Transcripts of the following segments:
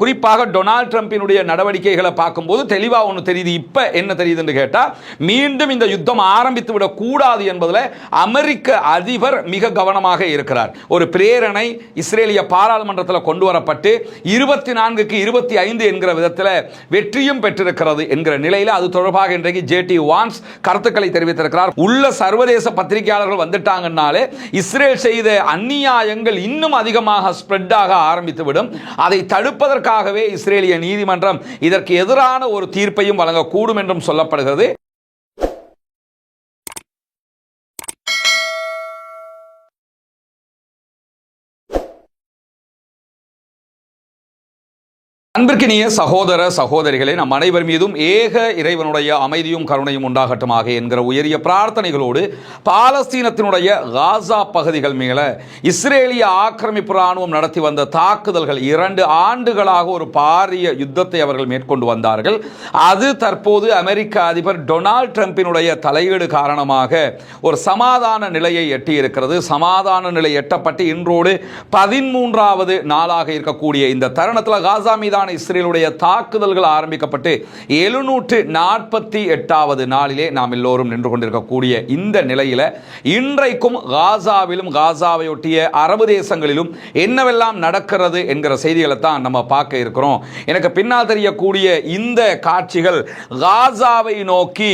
குறிப்பாக டொனால்ட் ட்ரம்பினுடைய நடவடிக்கைகளை பார்க்கும்போது தெளிவாக ஒன்று தெரியுது. இப்போ என்ன தெரியுதுன்னு கேட்டால் மீண்டும் இந்த யுத்தம் ஆரம்பித்து விடக்கூடாது என்பதில் அமெரிக்க அதிபர் மிக கவனமாக இருக்கிறார். ஒரு பிரேரணை இஸ்ரேலிய பாராளுமன்றத்தில் கொண்டு வரப்பட்டு இருபத்தி நான்குக்கு இருபத்தி ஐந்து என்கிற விதத்தில் வெற்றியும் பெற்றிருக்கிறது என்கிற நிலையில் அது தொடர்பாக இன்றைக்கு ஜே டி வான்ஸ் கருத்துக்களை தெரிவித்திருக்கிறார். உள்ள சர்வதேச பத்திரிகையாளர்கள் வந்துட்டாங்கன்னாலே இஸ்ரேல் செய்த அந்நியாயங்கள் இன்னும் அதிகமாக ஸ்ப்ரெட் ஆக ஆரம்பித்துவிடும் அதை தடுப்பதற்கு இதற்காகவே இஸ்ரேலிய நீதிமன்றம் இதற்கு எதிரான ஒரு தீர்ப்பையும் வழங்கக்கூடும் என்றும் சொல்லப்படுகிறது. அன்பிற்கினிய சகோதர சகோதரிகளே நம் அனைவர் மீதும் ஏக இறைவனுடைய அமைதியும் கருணையும் உண்டாகட்டுமாக என்கிற உயரிய பிரார்த்தனைகளோடு பாலஸ்தீனத்தினுடைய காசா பகுதிகள் மேல இஸ்ரேலிய ஆக்கிரமிப்பு ராணுவம் நடத்தி வந்த தாக்குதல்கள் இரண்டு ஆண்டுகளாக ஒரு பாரிய யுத்தத்தை அவர்கள் மேற்கொண்டு வந்தார்கள். அது தற்போது அமெரிக்க அதிபர் டொனால்ட் ட்ரம்பினுடைய தலையீடு காரணமாக ஒரு சமாதான நிலையை எட்டியிருக்கிறது. சமாதான நிலை எட்டப்பட்டு இன்றோடு பதிமூன்றாவது நாளாக இருக்கக்கூடிய இந்த தருணத்தில் காசா மீதான இஸ்ரேலுடைய தாக்குதல்கள் ஆரம்பிக்கப்பட்டு எழுநூற்று நாற்பத்தி எட்டாவது நாளிலே நாம் எல்லோரும் நின்று கொண்டிருக்கக்கூடிய இந்த நிலையில் இன்றைக்கும் காசாவிலும் காசாவையொட்டிய அரபு தேசங்களிலும் என்னவெல்லாம் நடக்கிறது என்கிற செய்திகளை தான் நம்ம பார்க்க இருக்கிறோம். எனக்கு பின்னால் தெரியக்கூடிய இந்த காட்சிகள் காசாவை நோக்கி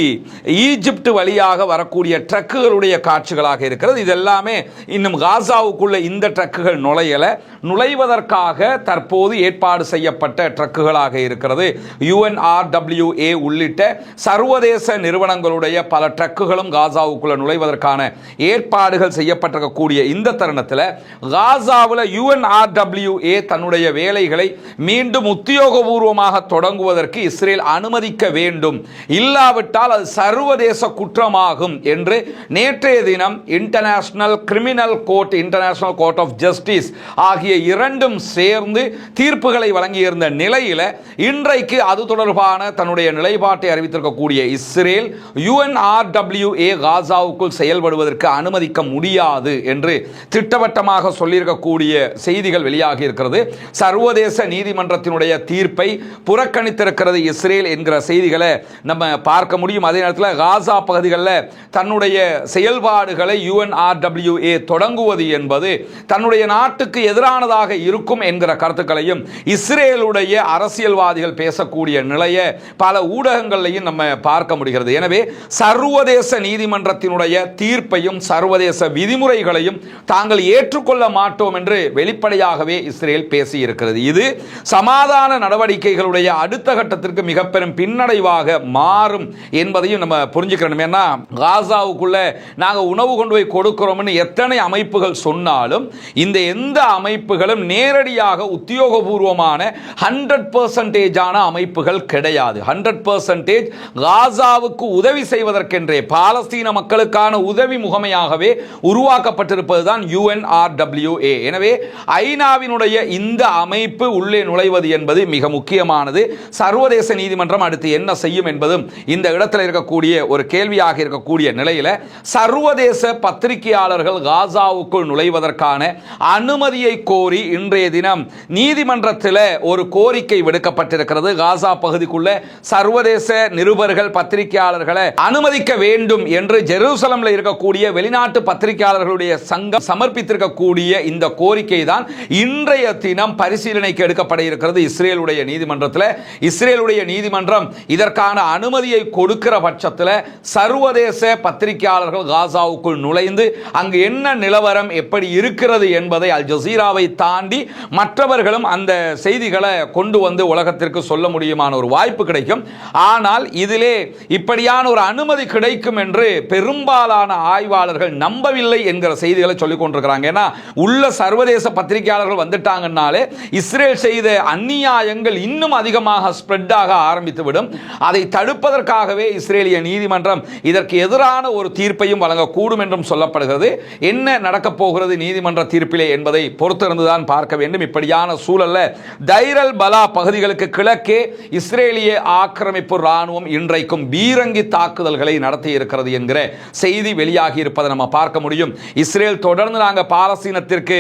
ஈஜிப்ட் வழியாக வரக்கூடிய ட்ரக்குகளுடைய காட்சிகளாக இருக்கிறது. இது எல்லாமே இன்னும் காசாவுக்குள்ள இந்த ட்ரக்குகள் நுழையல. நுழைவதற்காக தற்போது ஏற்பாடு செய்யப்பட்ட ட்ரக்குகளாக இருக்கிறது. யுஎன்ஆர்டபிள்யூஏ உள்ளிட்ட சர்வதேச நிறுவனங்களுடைய பல ட்ரக்குகளும் காசாவுக்குள்ள நுழைவதற்கான ஏற்பாடுகள் செய்யப்பட்டிருக்கக்கூடிய இந்த தருணத்தில் காசாவில் யுஎன்ஆர்டபிள்யூஏ தன்னுடைய வேலைகளை மீண்டும் உத்தியோகபூர்வமாக தொடங்குவதற்கு இஸ்ரேல் அனுமதிக்க வேண்டும். இல்லாவிட்டால் அது சர்வதேச குற்றமாகும் என்று நேற்றைய தினம் international criminal court international court of justice ஆகிய இரண்டும் சேர்ந்து தீர்ப்புகளை வழங்கியிருந்த நிலையில் இன்றைக்கு அது தொடர்பான தன்னுடைய நிலைப்பாட்டை அறிவித்திருக்கக்கூடிய இஸ்ரேல் யுஎன்ஆர்டபிள்யூஏ காசாவுக்குள் செயல்படுவதற்கு அனுமதிக்க முடியாது என்று திட்டவட்டமாக சொல்லியிருக்கக்கூடிய செய்திகள் வெளியாகி இருக்கிறது. சர்வதேச நீதிமன்றத்தினுடைய தீர்ப்பை புறக்கணித்திருக்கிறது இஸ்ரேல் என்கிற செய்திகளை நம்ம பார்க்க முடியும். அதே நேரத்தில் காசா பகுதிகளில் தன்னுடைய செயல்பாடுகளை யுஎன்ஆர்டபிள்யூஏ தொடங்குவது என்பது தன்னுடைய நாட்டுக்கு எதிரானதாக இருக்கும் என்கிற கருத்துக்களையும் இஸ்ரேலுடன் நம்முடைய அரசியல்வாதிகள் பேசக்கூடிய நிலையை பல ஊடகங்கள்லையும் நம்ம பார்க்க முடிகிறது. எனவே சர்வதேச நீதிமன்றத்தினுடைய தீர்ப்பையும் சர்வதேச விதிமுறைகளையும் தாங்கள் ஏற்றுக்கொள்ள மாட்டோம் என்று வெளிப்படையாகவே இஸ்ரேல் பேசியிருக்கிறது. இது சமாதான நடவடிக்கைகளுடைய அடுத்த கட்டத்திற்கு மிக பெரும் பின்னடைவாக மாறும் என்பதையும் நம்ம புரிஞ்சுக்கணும் ஏன்னா காசாவுக்குள்ள நாங்கள் உணவு கொண்டு போய் கொடுக்கிறோம்னு எத்தனை அமைப்புகள் சொன்னாலும் இந்த எந்த அமைப்புகளும் நேரடியாக உத்தியோகபூர்வமான ஹண்ட்ரட் பர்சன்டேஜான அமைப்புகள் கிடையாது. ஹண்ட்ரட் பர்சன்டேஜ் காசாவுக்கு உதவி செய்வதற்கென்றே பாலஸ்தீன மக்களுக்கான உதவி முகமையாகவே உருவாக்கப்பட்டிருப்பது தான் யுஎன்ஆர்டபிள்யூஏ எனவே ஐநாவினுடைய இந்த அமைப்பு உள்ளே நுழைவது என்பது மிக முக்கியமானது. சர்வதேச நீதிமன்றம் அடுத்து என்ன செய்யும் என்பதும் இந்த இடத்தில் இருக்கக்கூடிய ஒரு கேள்வியாக இருக்கக்கூடிய நிலையில சர்வதேச பத்திரிகையாளர்கள் காசாவுக்குள் நுழைவதற்கான அனுமதியை கோரி இன்றைய தினம் நீதிமன்றத்தில் ஒரு கோரிக்கை விடுக்கப்பட்டிருக்கிறது. காசா பகுதிக்குள்ள சர்வதேச நிருபர்கள் பத்திரிகையாளர்களை அனுமதிக்க வேண்டும் என்று ஜெருசலம்ல இருக்கக்கூடிய வெளிநாட்டு பத்திரிகையாளர்களுடைய சங்கம் சமர்ப்பித்திருக்கக்கூடிய இந்த கோரிக்கை தான் இன்றைய தினம் பரிசீலனைக்கு எடுக்கப்பட இருக்கிறது. இஸ்ரேலுடைய நீதிமன்றத்தில். இஸ்ரேலுடைய நீதிமன்றம் இதற்கான அனுமதியை கொடுக்கிற பட்சத்தில் சர்வதேச பத்திரிகையாளர்கள் காசாவுக்குள் நுழைந்து அங்கு என்ன நிலவரம் எப்படி இருக்கிறது என்பதை அல் ஜசீராவை தாண்டி மற்றவர்களும் அந்த செய்திகளை கொண்டு வந்து உலகத்திற்கு சொல்ல முடியுமான ஒரு வாய்ப்பு கிடைக்கும். ஆனால் இதிலே இப்படியான ஒரு அனுமதி கிடைக்கும் என்று பெரும்பாலான ஆய்வாளர்கள் நம்பவில்லை என்கிற செய்திகளை சொல்லிக் கொண்டிருக்கிறாங்க. ஏன்னா உள்ள சர்வதேச பத்திரிகையாளர்கள் வந்துட்டாங்கன்னாலே இஸ்ரேல் செய்த அந்நியாயங்கள் இன்னும் அதிகமாக ஸ்ப்ரெட் ஆக ஆரம்பித்துவிடும். அதை தடுப்பதற்காகவே இஸ்ரேலிய நீதிமன்றம் இதற்கு எதிரான ஒரு தீர்ப்பையும் வழங்கக்கூடும் என்றும் சொல்லப்படுகிறது. என்ன நடக்கப் போகிறது நீதிமன்ற தீர்ப்பிலே என்பதை பொறுத்திருந்துதான் பார்க்க வேண்டும். இப்படியான சூழல்ல தைரல் பலா பகுதிகளுக்கு கிழக்கே இஸ்ரேலிய ஆக்கிரமிப்பு ராணுவம் இன்றைக்கும் பீரங்கி தாக்குதல்களை நடத்தி இருக்கிறது என்கிற செய்தி வெளியாகி இருப்பதை நம்ம பார்க்க முடியும். இஸ்ரேல் தொடர்ந்து நாங்கள் பாலஸ்தீனத்திற்கு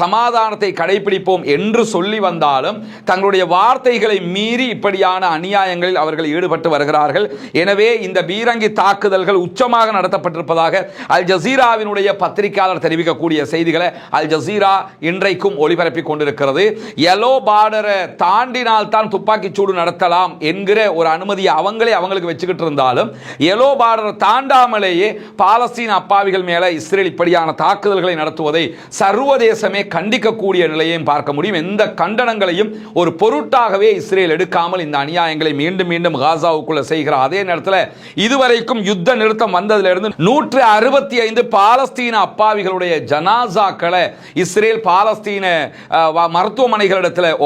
சமாதானத்தை கடைபிடிப்போம் என்று சொல்லி வந்தாலும் தங்களுடைய வார்த்தைகளை மீறி இப்படியான அநியாயங்களில் அவர்கள் ஈடுபட்டு வருகிறார்கள். எனவே இந்த பீரங்கி தாக்குதல்கள் உச்சமாக நடத்தப்பட்டிருப்பதாக அல் ஜசீராவினுடைய பத்திரிகையாளர் தெரிவிக்கக்கூடிய செய்திகளை அல் ஜசீரா இன்றைக்கும் ஒளிபரப்பிக் கொண்டிருக்கிறது. எலோ பார்டரை தாண்டினால்தான் துப்பாக்கி சூடு நடத்தலாம் என்கிற ஒரு அனுமதியை அவங்களே அவங்களுக்கு வச்சுக்கிட்டு இருந்தாலும் எலோ பார்டர் தாண்டாமலேயே பாலஸ்தீன அப்பாவிகள் மேல இஸ்ரேல் இப்படியான தாக்குதல்களை நடத்துவதை சர்வதேசமே கண்டிக்கக்கூடிய நிலையையும் பார்க்க முடியும். எந்த கண்டனங்களையும் ஒரு பொருட்டாகவே இஸ்ரேல் எடுக்காமல் இந்த அநியாயங்களை மீண்டும் மீண்டும் காசாவுக்குள்ள செய்கிறார் அதே நேரத்தில் இதுவரைக்கும் யுத்த நிறுத்தம் வந்ததிலிருந்து நூற்று அறுபத்தி ஐந்து பாலஸ்தீன அப்பாவிகளுடைய ஜனாசாக்களை இஸ்ரேல் பாலஸ்தீன மருத்துவமனைகளிடத்தில் வ-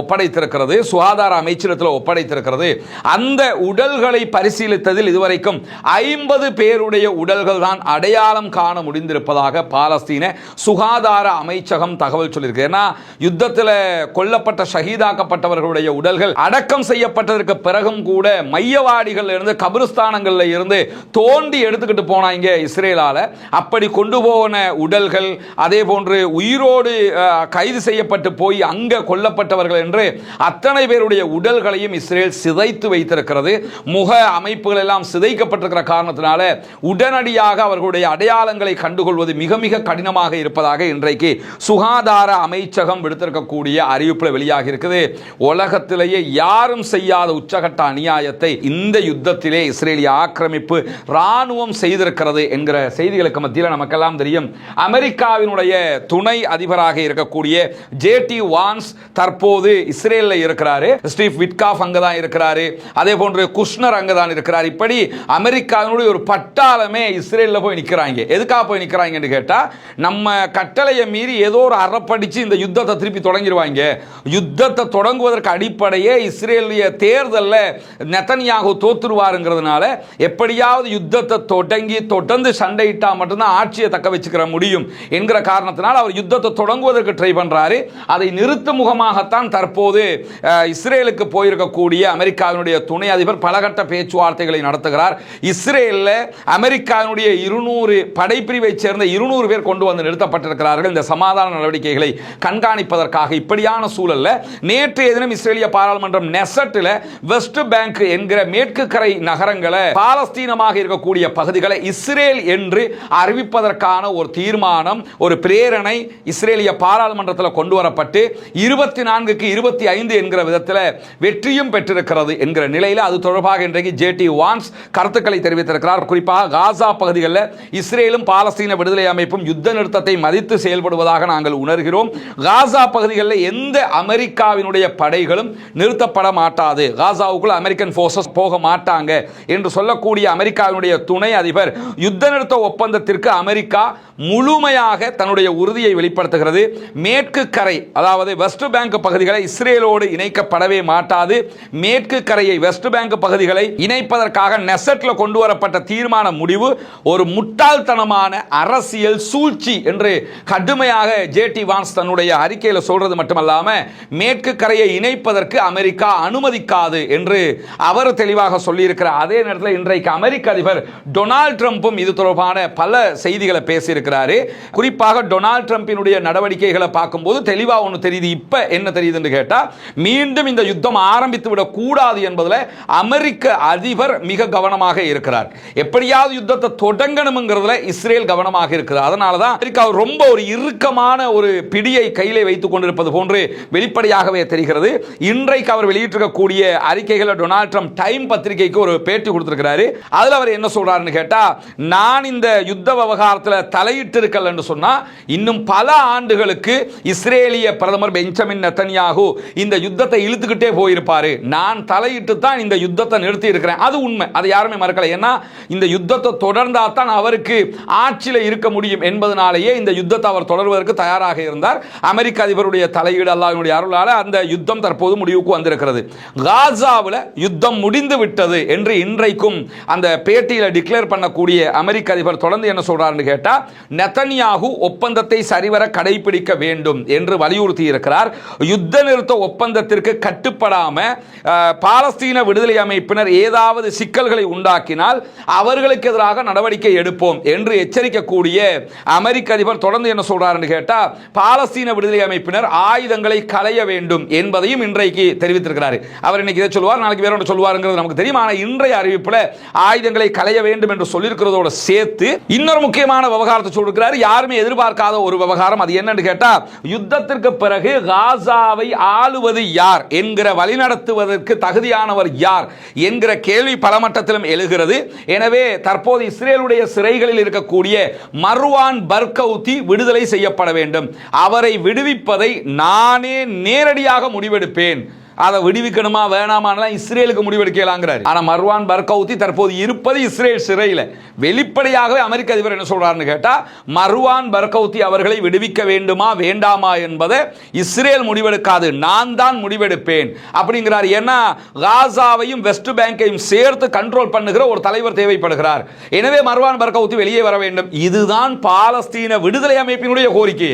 ஒப்படைத்திருக்கிறது சுகாதார அமைச்சகத்தில் ஒப்படைத்திருக்கிறது. அந்த உடல்களை பரிசீலித்ததில் இதுவரைக்கும் ஐம்பது பேருடைய உடல்கள் தான் அடையாளம் காண முடிந்திருப்பதாக பாலஸ்தீன சுகாதார அமைச்சகம் தகவல் சொல்லியிருக்கு. ஏன்னா யுத்தத்தில் கொல்லப்பட்ட ஷஹீதாக்கப்பட்டவர்களுடைய உடல்கள் அடக்கம் செய்யப்பட்டதற்கு பிறகும் கூட மையவாடிகள் இருந்து கபிரஸ்தானங்களில் இருந்து தோண்டி எடுத்துக்கிட்டு போனாங்க இஸ்ரேலால. அப்படி கொண்டு போன உடல்கள் அதே போன்று உயிரோடு கைது செய்யப்பட்டு போய் அங்கே கொல்லப்பட்டவர்கள் என்று அத்தனை பேருடைய உடல்களையும் இஸ்ரேல் சிதைத்து வைத்திருக்கிறது. முக அமைப்புகள் எல்லாம் சிதைக்கப்பட்டிருக்கிற காரணத்தினால உடனடியாக அவர்களுடைய அடையாளங்களை கண்டுகொள்வது மிக மிக கடினமாக இருப்பதாக இன்றைக்கு சுகாதார அமைச்சகம் விடுத்திருக்கக்கூடிய அறிவிப்பில் வெளியாக இருக்குது. உலகத்திலேயே யாரும் செய்யாத உச்சகட்ட அநியாயத்தை இந்த யுத்தத்திலே இஸ்ரேலிய ஆக்கிரமிப்பு ராணுவம் செய்திருக்கிறது என்கிற செய்திகளுக்கு மத்தியில் நமக்கெல்லாம் தெரியும். அமெரிக்காவினுடைய துணை அதிபராக இருக்கக்கூடிய ஜே டி வான்ஸ் தற்போது இஸ்ரேல் இஸ்ரேலில் இருக்கிறாரு ஸ்டீவ் விட்காஃப் அங்கே தான் இருக்கிறாரு அதே போன்று குஷ்னர் அங்கே தான் இருக்கிறார். இப்படி அமெரிக்காவினுடைய ஒரு பட்டாளமே இஸ்ரேலில் போய் நிற்கிறாங்க எதுக்காக போய் நிற்கிறாங்கன்னு கேட்டால் நம்ம கட்டளையை மீறி ஏதோ ஒரு அறப்படிச்சு இந்த யுத்தத்தை திருப்பி தொடங்கிடுவாங்க யுத்தத்தை தொடங்குவதற்கு அடிப்படையே இஸ்ரேலிய தேர்தலில் நெத்தனியாக தோத்துருவாருங்கிறதுனால எப்படியாவது யுத்தத்தை தொடங்கி தொடர்ந்து சண்டையிட்டா மட்டும்தான் ஆட்சியை தக்க வச்சுக்கிற முடியும் என்கிற காரணத்தினால் அவர் யுத்தத்தை தொடங்குவதற்கு ட்ரை பண்றாரு. அதை நிறுத்த முகமாகத்தான் தற்போது இஸ்ரேலுக்கு போயிருக்கக்கூடிய அமெரிக்காவினுடைய துணை அதிபர் பலகட்ட பேச்சுவார்த்தைகளை நடத்துகிறார். இஸ்ரேலில் அமெரிக்காவினுடைய இருநூறு படைப்பிரிவை சேர்ந்த இருநூறு பேர் கொண்டு வந்து நிறுத்தப்பட்டிருக்கிறார்கள். இந்த சமாதான நடவடிக்கைகளை கண்காணிப்பதற்காக இப்படியான சூழலில் நேற்றைய தினம் இஸ்ரேலிய பாராளுமன்றம் நெசட்டில் வெஸ்ட் பேங்க் என்கிற மேற்கு கரை நகரங்களை பாலஸ்தீனமாக இருக்கக்கூடிய பகுதிகளை இஸ்ரேல் என்று அறிவிப்பதற்கான ஒரு தீர்மானம் ஒரு பிரேரணை இஸ்ரேலிய பாராளுமன்றத்தில் கொண்டு வரப்பட்டு இருபத்தி நான்குக்கு இருபத்தி ஐந்து ஐந்து என்கிற விதத்தில் வெற்றியும் பெற்றிருக்கிறது என்கிற நிலையில் அது தொடர்பாக இன்றைக்கு ஜே டி வான்ஸ் கருத்துக்களை தெரிவித்திருக்கிறார். குறிப்பாக காசா பகுதிகளில் இஸ்ரேலும் பாலஸ்தீன விடுதலை அமைப்பும் யுத்த நிறுத்தத்தை மதித்து செயல்படுவதாக நாங்கள் உணர்கிறோம். காசா பகுதிகளில் எந்த அமெரிக்காவினுடைய படைகளும் நிறுத்தப்பட மாட்டாது. காசாவுக்குள் அமெரிக்கன் ஃபோர்ஸஸ் போக மாட்டாங்க என்று சொல்லக்கூடிய அமெரிக்காவினுடைய துணை அதிபர் யுத்த நிறுத்த ஒப்பந்தத்திற்கு அமெரிக்கா முழுமையாக தன்னுடைய உறுதியை வெளிப்படுத்துகிறது. மேற்கு கரை அதாவது வெஸ்ட் பேங்க் பகுதிகளை இஸ்ரேலோடு இணைக்கப்படவே மாட்டாது. மேற்கு கரையை வெஸ்ட் பேங்க் பகுதிகளை இணைப்பதற்காக நெசட்டில் கொண்டு வரப்பட்ட தீர்மான முடிவு ஒரு முட்டாள்தனமான அரசியல் சூழ்ச்சி என்று கடுமையாக ஜே டி வான்ஸ் தன்னுடைய அறிக்கையில் சொல்றது மட்டுமல்லாமல் மேற்கு கரையை இணைப்பதற்கு அமெரிக்கா அனுமதிக்காது என்று அவர் தெளிவாக சொல்லியிருக்கிறார் அதே நேரத்தில் இன்றைக்கு அமெரிக்க அதிபர் டொனால்ட் ட்ரம்ப்பும் இது தொடர்பான பல செய்திகளை பேசியிருக்கிறாரு. குறிப்பாக டொனால்ட் ட்ரம்பினுடைய நடவடிக்கைகளை பார்க்கும்போது தெளிவாக ஒன்று தெரியுது. இப்போ என்ன தெரியுதுன்னு கேட்டால் மீண்டும் இந்த யுத்தம் ஆரம்பித்து விடக்கூடாது என்பதில் அமெரிக்க அதிபர் மிக கவனமாக இருக்கிறார். எப்படியாவது யுத்தத்தை தொடங்கணுங்கிறதுல இஸ்ரேல் கவனமாக இருக்கிறார். அதனால தான் அமெரிக்கா ரொம்ப ஒரு இறுக்கமான ஒரு பிடியை கையிலே வைத்துக் கொண்டிருப்பது போன்று வெளிப்படையாகவே தெரிகிறது. இன்றைக்கு அவர் வெளியிட்டிருக்கக்கூடிய அறிக்கைகளை டொனால்ட் ட்ரம்ப் டைம் பத்திரிகைக்கு ஒரு பேட்டி கொடுத்திருக்கிறாரு. அதில் அவர் என்ன சொல்றாருன்னு கேட்டா நான் இந்த யுத்த விவகாரத்தில் தலையிட்டு இருக்கல என்று சொன்னா இன்னும் பல ஆண்டுகளுக்கு இஸ்ரேலிய பிரதமர் பெஞ்சமின் நெத்தன்யாகு இந்த இந்த யுத்தத்தை இழுத்துக்கிட்டே போயிருப்பாரு. நான் தலையிட்டு தான் இந்த யுத்தத்தை நிறுத்தி இருக்கிறேன் அது உண்மை. அது யாருமே மறக்கல. ஏன்னா இந்த யுத்தத்தை தொடர்ந்தா தான் அவருக்கு ஆட்சியில் இருக்க முடியும் என்பதனாலேயே இந்த யுத்தத்தை அவர் தொடர்வதற்கு தயாராக இருந்தார். அமெரிக்க அதிபருடைய தலையீடு அல்லாவினுடைய அருளால் அந்த யுத்தம் தற்போது முடிவுக்கு வந்திருக்கிறது. காசாவில் யுத்தம் முடிந்து விட்டது என்று இன்றைக்கும் அந்த பேட்டியில் டிக்ளேர் பண்ணக்கூடிய அமெரிக்க அதிபர் தொடர்ந்து என்ன சொல்றாருன்னு கேட்டால் நெத்தன்யாகு ஒப்பந்தத்தை சரிவர கடைபிடிக்க வேண்டும் என்று வலியுறுத்தி இருக்கிறார் யுத்த நிறுத்த ஒப்பந்தத்திற்கு கட்டுப்படாம பாலஸ்தீன விடுதலை அமைப்பினர் ஏதாவது சிக்கல்களை உண்டாக்கினால் அவர்களுக்கு எதிராக நடவடிக்கை எடுப்போம் என்று எச்சரிக்கக்கூடிய அமெரிக்க அதிபர் தொடர்ந்து என்ன சொல்றாருன்னு கேட்டா பாலஸ்தீன விடுதலை அமைப்பினர் ஆயுதங்களை களைய வேண்டும் என்பதையும் இன்றைக்கு தெரிவித்திருக்கிறார். அவர் இன்னைக்கு இதை சொல்லுவார் நாளைக்கு வேற ஒன்று சொல்லுவாருங்கிறது நமக்கு தெரியும். ஆனால் இன்றைய அறிவிப்புல ஆயுதங்களை களைய வேண்டும் என்று சொல்லியிருக்கிறதோட சேர்த்து இன்னொரு முக்கியமான விவகாரத்தை சொல்லிருக்கிறார் யாருமே எதிர்பார்க்காத ஒரு விவகாரம். அது என்னன்னு கேட்டா யுத்தத்திற்கு பிறகு காசாவை ஆளுவது யார் என்கிற வழிநடத்துவதற்கு தகுதியானவர் யார் என்கிற கேள்வி பல மட்டத்திலும் எழுகிறது. எனவே தற்போது இஸ்ரேலுடைய சிறைகளில் இருக்கக்கூடிய மர்வான் பர்கௌத்தி விடுதலை செய்யப்பட வேண்டும். அவரை விடுவிப்பதை நானே நேரடியாக முடிவெடுப்பேன். அதை விடுவிக்கணுமா வேணாமான்லாம் இஸ்ரேலுக்கு முடிவெடுக்கலாங்கிறாரு. ஆனால் மர்வான் பர்கவுத்தி தற்போது இருப்பது இஸ்ரேல் சிறையில். வெளிப்படையாகவே அமெரிக்க அதிபர் என்ன சொல்கிறாருன்னு கேட்டால் மர்வான் பர்கவுத்தி அவர்களை விடுவிக்க வேண்டுமா வேண்டாமா என்பதை இஸ்ரேல் முடிவெடுக்காது நான் தான் முடிவெடுப்பேன். அப்படிங்கிறார். ஏன்னா காசாவையும் வெஸ்ட் பேங்கையும் சேர்த்து கண்ட்ரோல் பண்ணுகிற ஒரு தலைவர் தேவைப்படுகிறார். எனவே மர்வான் பர்கவுத்தி வெளியே வர வேண்டும். இதுதான் பாலஸ்தீன விடுதலை அமைப்பினுடைய கோரிக்கை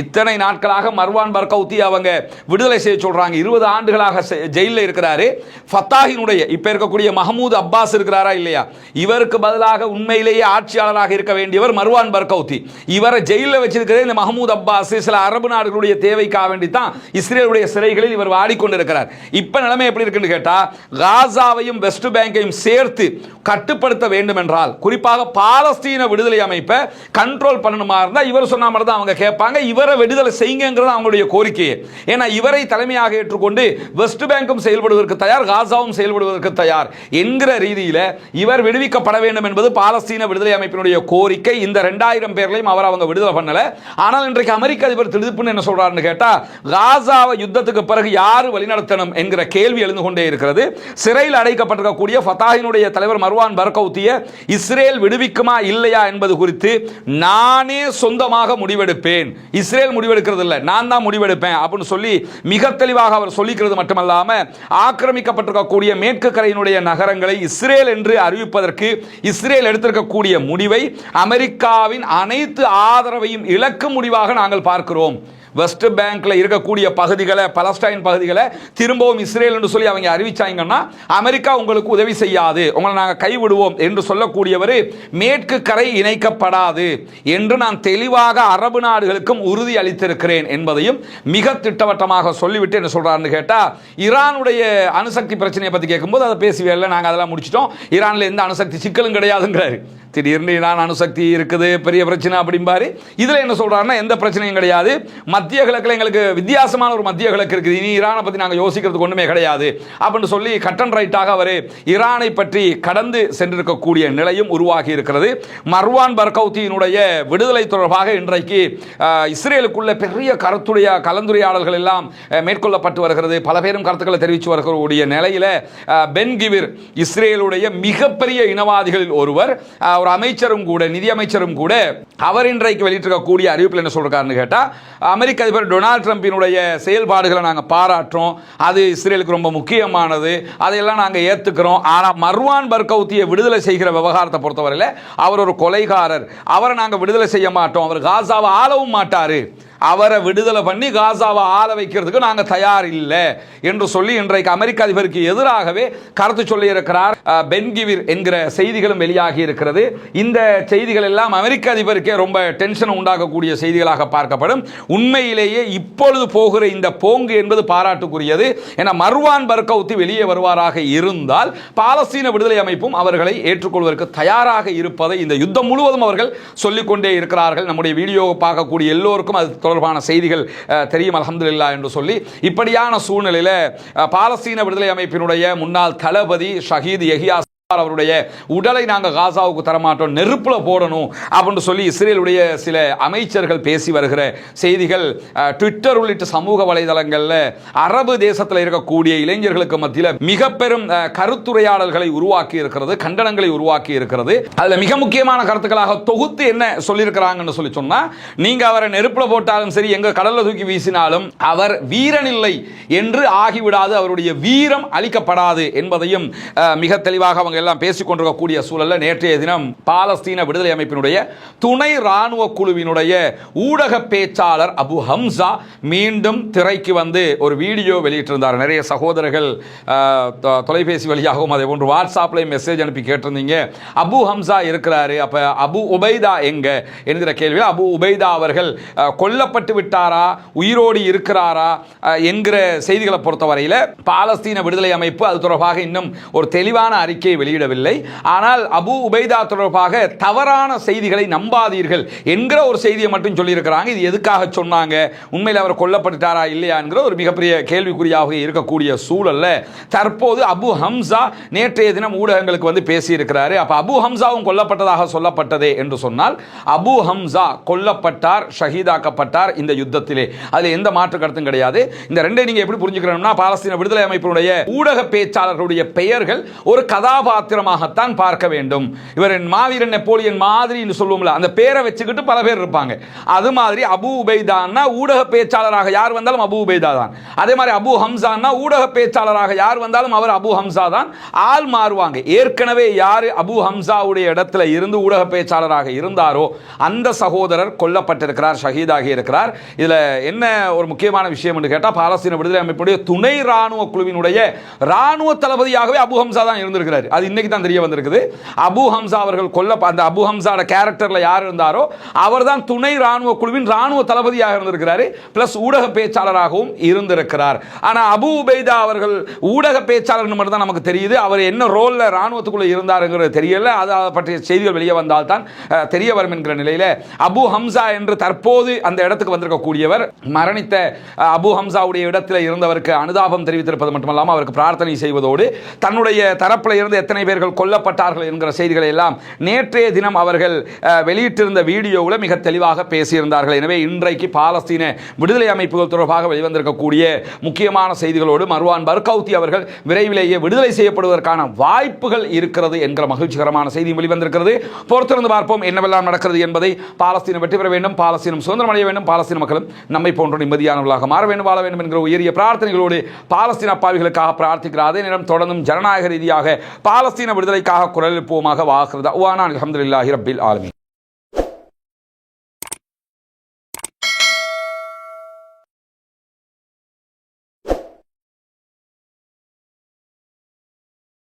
இத்தனை நாட்களாக மர்வான் பர்கவுத்தி அவங்க விடுதலை செய்ய சொல்றாங்க. இருபது ஆண்டுகளாக ஜெயிலில் ஜெயில்ல இருக்கிறாரு. ஃபத்தாஹினுடைய இப்ப இருக்கக்கூடிய மஹமூத் அப்பாஸ் இருக்கிறாரா இல்லையா? இவருக்கு பதிலாக உண்மையிலேயே ஆட்சியாளராக இருக்க வேண்டியவர் மர்வான் பர்கவுத்தி இவரை ஜெயிலில் வச்சிருக்கிறது இந்த மஹமூத் அப்பாஸ். சில அரபு நாடுகளுடைய தேவைக்காக வேண்டி தான் இஸ்ரேலுடைய சிறைகளில் இவர் வாடிக்கொண்டிருக்கிறார். இப்ப நிலைமை எப்படி இருக்குன்னு கேட்டா காசாவையும் வெஸ்ட் பேங்கையும் சேர்த்து கட்டுப்படுத்த வேண்டும் என்றால் குறிப்பாக பாலஸ்தீன விடுதலை அமைப்பை கண்ட்ரோல் பண்ணணுமா இருந்தால் இவர் சொன்ன மாதிரி தான் அவங்க கேட்பாங்க. இவர் இவரை விடுதலை செய்யுங்கிறது அவங்களுடைய கோரிக்கையே. ஏன்னா இவரை தலைமையாக ஏற்றுக்கொண்டு வெஸ்ட் பேங்கும் செயல்படுவதற்கு தயார் காசாவும் செயல்படுவதற்கு தயார் என்கிற ரீதியில் இவர் விடுவிக்கப்பட வேண்டும் என்பது பாலஸ்தீன விடுதலை அமைப்பினுடைய கோரிக்கை. இந்த ரெண்டாயிரம் பேர்களையும் அவர் அவங்க விடுதலை பண்ணல. ஆனால் இன்றைக்கு அமெரிக்க அதிபர் திடுப்புன்னு என்ன சொல்றாருன்னு கேட்டா காசாவை யுத்தத்துக்கு பிறகு யார் வழிநடத்தணும் என்கிற கேள்வி எழுந்து கொண்டே இருக்கிறது. சிறையில் அடைக்கப்பட்டிருக்கக்கூடிய ஃபத்தாஹினுடைய தலைவர் மர்வான் பர்கவுத்திய இஸ்ரேல் விடுவிக்குமா இல்லையா என்பது குறித்து நானே சொந்தமாக முடிவெடுப்பேன். இஸ் இஸ்ரேல் முடிவெடுக்கிறது இல்லை நான் தான் முடிவெடுப்பேன் அப்படின்னு சொல்லி மிக தெளிவாக அவர் சொல்லிக்கிறது மட்டுமல்லாமல் ஆக்கிரமிக்கப்பட்டிருக்கக்கூடிய மேற்கு கரையினுடைய நகரங்களை இஸ்ரேல் என்று அறிவிப்பதற்கு இஸ்ரேல் எடுத்திருக்கக்கூடிய முடிவை அமெரிக்காவின் அனைத்து ஆதரவையும் இழக்கும் முடிவாக நாங்கள் பார்க்கிறோம். வெஸ்ட் பேங்க்ல இருக்கக்கூடிய பகுதிகளை பலஸ்டைன் பகுதிகளை திரும்பவும் இஸ்ரேல் என்று சொல்லி அவங்க அறிவிச்சாங்கன்னா அமெரிக்கா உங்களுக்கு உதவி செய்யாது. உங்களை நாங்கள் கைவிடுவோம் என்று சொல்லக்கூடியவர் மேற்கு கரை இணைக்கப்படாது என்று நான் தெளிவாக அரபு நாடுகளுக்கும் உறுதி அளித்திருக்கிறேன் என்பதையும் மிக திட்டவட்டமாக சொல்லிவிட்டு என்ன சொல்கிறாருன்னு கேட்டால் ஈரானுடைய அணுசக்தி பிரச்சனையை பற்றி கேட்கும்போது அதை பேசுவே நாங்கள் அதெல்லாம் முடிச்சிட்டோம். ஈரானில் எந்த அணுசக்தி சிக்கலும் கிடையாதுங்கிறாரு. திடீர்னு ஈரான் அணுசக்தி இருக்குது பெரிய பிரச்சனை அப்படிம்பாரு. இதில் என்ன சொல்கிறாருன்னா எந்த பிரச்சனையும் கிடையாது. மத்திய கிழக்கில் எங்களுக்கு வித்தியாசமான ஒரு மத்திய கிழக்கு இருக்குது. இனி ஈரானை பத்தி நாங்க யோசிக்கிறதுக்கு ஒன்றுமே கிடையாது. அப்படின்னு சொல்லி கட்டன் ரைட்டாக அவர் ஈரானை பற்றி கடந்து சென்றிருக்கக்கூடிய நிலையும் உருவாகி இருக்கிறது. மர்வான் பர்கௌத்தியினுடைய விடுதலை தொடர்பாக இன்றைக்கு இஸ்ரேலுக்குள்ள பெரிய கருத்துடைய கலந்துரையாடல்கள் எல்லாம் மேற்கொள்ளப்பட்டு வருகிறது. பல பேரும் கருத்துக்களை தெரிவித்து வரக்கூடிய நிலையில பென்கிவிர் இஸ்ரேலுடைய மிகப்பெரிய இனவாதிகளில் ஒருவர் ஒரு அமைச்சரும் கூட நிதி அமைச்சரும் கூட அவர் இன்றைக்கு வெளியிட்டிருக்கக்கூடிய அறிவிப்பில் என்ன சொல்றாருன்னு கேட்டா அமெரிக்க அதிபர் டொனால்ட் ட்ரம்பினுடைய செயல்பாடுகளை நாங்கள் பாராட்டுறோம். அது இஸ்ரேலுக்கு ரொம்ப முக்கியமானது. அதையெல்லாம் நாங்கள் ஏற்றுக்கிறோம் ஆனால் மர்வான் பர்கௌத்தியை விடுதலை செய்கிற விவகாரத்தை பொறுத்தவரையில் அவர் ஒரு கொலைகாரர். அவரை நாங்கள் விடுதலை செய்ய மாட்டோம். அவர் காசாவை ஆளவும் மாட்டார். அவரை விடுதலை பண்ணி காசாவை ஆள வைக்கிறதுக்கு நாங்கள் தயார் இல்லை என்று சொல்லி இன்றைக்கு அமெரிக்க அதிபருக்கு எதிராகவே கருத்து சொல்லியிருக்கிறார் பென்கிவிர் என்கிற செய்திகளும் வெளியாகி இருக்கிறது. இந்த செய்திகள் எல்லாம் அமெரிக்க அதிபருக்கே ரொம்ப டென்ஷன் உண்டாக்கக்கூடிய செய்திகளாக பார்க்கப்படும். உண்மையிலேயே இப்பொழுது போகிற இந்த போங்கு என்பது பாராட்டுக்குரியது. என மர்வான் பர்கவுத்தி வெளியே வருவாராக இருந்தால் பாலஸ்தீன விடுதலை அமைப்பும் அவர்களை ஏற்றுக்கொள்வதற்கு தயாராக இருப்பதை இந்த யுத்தம் முழுவதும் அவர்கள் சொல்லிக்கொண்டே இருக்கிறார்கள். நம்முடைய வீடியோ பார்க்கக்கூடிய எல்லோருக்கும் அது தொடர்பான செய்திகள் தெரியும் அலமதுல்லா என்று சொல்லி இப்படியான சூழ்நிலையில் பாலஸ்தீன விடுதலை அமைப்பினுடைய முன்னாள் தளபதி ஷஹீத் யஹியா அவருடைய உடலை நாங்கள் காசாவுக்கு தரமாட்டோம் நெருப்பில் போடணும் அப்படின்னு சொல்லி இஸ்ரேலுடைய சில அமைச்சர்கள் பேசி வருகிற செய்திகள் ட்விட்டர் உள்ளிட்ட சமூக வலைதளங்களில் அரபு தேசத்தில் இருக்கக்கூடிய இளைஞர்களுக்கு மத்தியில் மிக பெரும் கருத்துரையாடல்களை உருவாக்கி இருக்கிறது கண்டனங்களை உருவாக்கி இருக்கிறது. அதுல மிக முக்கியமான கருத்துக்களாக தொகுத்து என்ன சொல்லியிருக்கிறாங்கன்னு சொல்லி சொன்னா நீங்க அவரை நெருப்புல போட்டாலும் சரி எங்க கடலில் தூக்கி வீசினாலும் அவர் வீரனில்லை என்று ஆகிவிடாது அவருடைய வீரம் அளிக்கப்படாது என்பதையும் மிக தெளிவாக அவங்க எல்லாம் பேசிக் கொண்டிருக்கக்கூடிய சூழல்ல நேற்றைய தினம் பாலஸ்தீன விடுதலை அமைப்பினுடைய துணை ராணுவ குழுவினுடைய ஊடக பேச்சாளர் அபு ஹம்சா மீண்டும் திரைக்கு வந்து ஒரு வீடியோ வெளியிட்டிருந்தார். நிறைய சகோதரர்கள் தொலைபேசி வழியாகவும் அதே போன்று வாட்ஸ்அப்லேயும் மெசேஜ் அனுப்பி கேட்டிருந்தீங்க. அபு ஹம்சா இருக்கிறாரு. அப்ப அபு உபைதா எங்க என்கிற கேள்வியில் அபு உபைதா அவர்கள் கொல்லப்பட்டு விட்டாரா? உயிரோடு இருக்கிறாரா? என்கிற செய்திகளை பொறுத்தவரையில் பாலஸ்தீன விடுதலை அமைப்பு அது தொடர்பாக இன்னும் ஒரு தெளிவான அறிக்கையை வெளியிடவில்லை. ஆனால் அபு உபைதா தொடர்பாக தவறான செய்திகளை நம்பாதீர்கள் என்கிற ஒரு செய்தியை மட்டும் சொல்லியிருக்கிறாங்க. இது எதுக்காக சொன்னாங்க? உண்மையில் அவர் கொல்லப்பட்டுட்டாரா இல்லையா என்கிற ஒரு மிகப்பெரிய கேள்விக்குறியாக இருக்கக்கூடிய சூழல்ல தற்போது அபு ஹம்சா நேற்றைய தினம் ஊடகங்களுக்கு வந்து பேசியிருக்கிறாரு. அப்ப அபு ஹம்சாவும் கொல்லப்பட்டதாக சொல்லப்பட்டதே என்று சொன்னால் அபு ஹம்சா கொல்லப்பட்டார் ஷஹீதாக்கப்பட்டார் இந்த யுத்தத்திலே. அதில் எந்த மாற்று கருத்தும் கிடையாது. இந்த ரெண்டை நீங்க எப்படி புரிஞ்சுக்கணும்னா பாலஸ்தீன விடுதலை அமைப்பினுடைய ஊடக பேச்சாளர்களுடைய பெயர்கள் ஒரு கதாபாத்திரமாகத்தான் பார்க்க வேண்டும். இவர் மாவீரன் நெப்போலியன் மாதிரி சொல்லுவோம்ல அந்த பேரை வச்சுக்கிட்டு பல பேர் இருப்பாங்க. அது மாதிரி அபு உபைதான்னா ஊடக பேச்சாளராக யார் வந்தாலும் அபு உபைதா தான். அதே மாதிரி அபு ஹம்சான்னா ஊடக பேச்சாளராக யார் வந்தாலும் அவர் அபு ஹம்சா தான். ஆள் மாறுவாங்க. ஏற்கனவே யார் அபு ஹம்சாவுடைய இடத்துல இருந்து ஊடக பேச்சாளராக இருந்தாரோ அந்த சகோதரர் கொல்லப்பட்டிருக்கிறார் ஷஹீதாகி இருக்கிறார். இதில் என்ன ஒரு முக்கியமான விஷயம் என்று கேட்டால் பாலஸ்தீன விடுதலை அமைப்புடைய துணை ராணுவ குழுவினுடைய ராணுவ தளபதியாகவே அபு ஹம்சா தான் இருந்திருக்கிறார். அது இன்னைக்கு தான் தெரிய வந்திருக்குது. அபு ஹம்சா அவர்கள் கொல்ல அந்த அபு ஹம்சாவோட கேரக்டர்ல யார் இருந்தாரோ அவர் தான் துணை ராணுவ குழுவின் ராணுவ தளபதியாக இருந்திருக்கிறாரு. பிளஸ் ஊடக பேச்சாளராகவும் இருந்திருக்கிறார். ஆனா அபு உபைதா அவர்கள் ஊடக பேச்சாளர் மட்டும் தான் நமக்கு தெரியுது. அவர் என்ன ரோல்ல ராணுவத்துக்குள்ள இருந்தாருங்கிறது தெரியல. அது பற்றிய செய்திகள் வெளியே வந்தால் தான் தெரிய வரும் என்கிற நிலையில அபு ஹம்சா என்று தற்போது அந்த இடத்துக்கு வந்திருக்கக்கூடியவர் மரணித்த அபு ஹம்சாவுடைய இடத்தில் இருந்தவருக்கு அனுதாபம் தெரிவித்திருப்பது மட்டுமல்லாமல் அவருக்கு பிரார்த்தனை செய்வதோடு தன்னுடைய தரப்பில் இருந்து எத்தனை எத்தனை பேர்கள் கொல்லப்பட்டார்கள் என்கிற செய்திகளை எல்லாம் நேற்றைய தினம் அவர்கள் வெளியிட்டிருந்த வீடியோவில் மிக தெளிவாக பேசியிருந்தார்கள். எனவே இன்றைக்கு பாலஸ்தீன விடுதலை அமைப்புகள் தொடர்பாக வெளிவந்திருக்கக்கூடிய முக்கியமான செய்திகளோடு மர்வான் பர்கௌத்தி அவர்கள் விரைவிலேயே விடுதலை செய்யப்படுவதற்கான வாய்ப்புகள் இருக்கிறது என்கிற மகிழ்ச்சிகரமான செய்தி வெளிவந்திருக்கிறது. பொறுத்திருந்து பார்ப்போம் என்னவெல்லாம் நடக்கிறது என்பதை பாலஸ்தீனம் வெற்றி பெற வேண்டும் பாலஸ்தீனம் சுதந்திரம் அடைய வேண்டும் பாலஸ்தீன மக்களும் நம்மை போன்ற நிம்மதியானவர்களாக மாற வேண்டும் வாழ வேண்டும் என்கிற உயரிய பிரார்த்தனைகளோடு பாலஸ்தீன அப்பாவிகளுக்காக பிரார்த்திக்கிற அதே நேரம் தொடர்ந்தும் ஜனநாயக ரீதியாக பால பாலஸ்தீன விடுதலைக்காக குரல் எழுப்புவோமாக வாகிறதா வானான் அலமதுல்லாஹி ரபில் ஆலமி